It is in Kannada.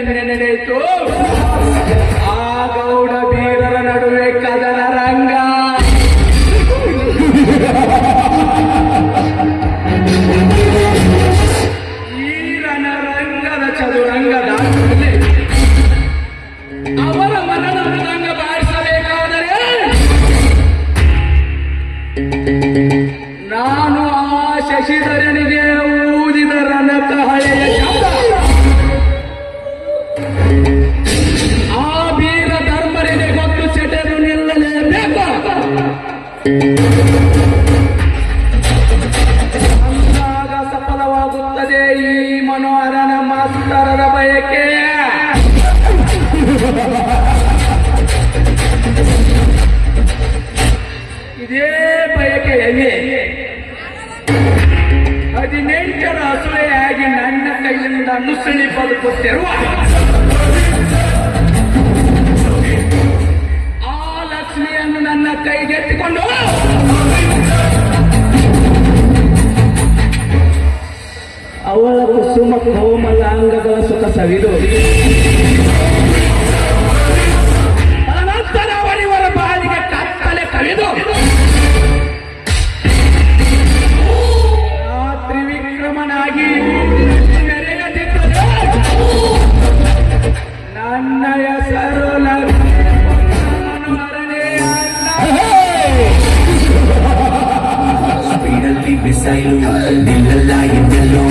ಘಟನೆ ನಡೆಯಿತು ಆ ಗೌಡ ಬೀರರ ನಡುವೆ ಕದನ ರಂಗ. ಈ ರಣರಂಗದ ಚದುರಂಗದ ಅವರ ಮನದ ಮೃದಂಗ ಬಾರಿಸಬೇಕಾದರೆ ನಾನು ಆ ಶಶಿಧರನಿಗೆ ಮನೋಹರನ ಮಾಸ್ತರದ ಬಯಕೆ. ಇದೇ ಬಯಕೆಯಲ್ಲಿ ಹದಿನೆಂಟರ ಹಸುಳೆಯಾಗಿ ನನ್ನ ಕೈಯಿಂದ ನುಸುಳಿ ಬದುಕುತ್ತಿರುವ ಅವಳ ಕುಸುಮ ಕೋಮಲ ಸುಖ ಸವಿದು. ಅನಂತರ ಅವರಿವರ ಬಾಳಿಗೆ ಕವಿದು. ತ್ರಿವಿಕ್ರಮನಾಗಿ ನನ್ನ ಹೆಸರು ಬಿಸೈಲು ನಿಲ್ಲಲ್ಲ ಎಲ್ಲೆಲ್ಲೋ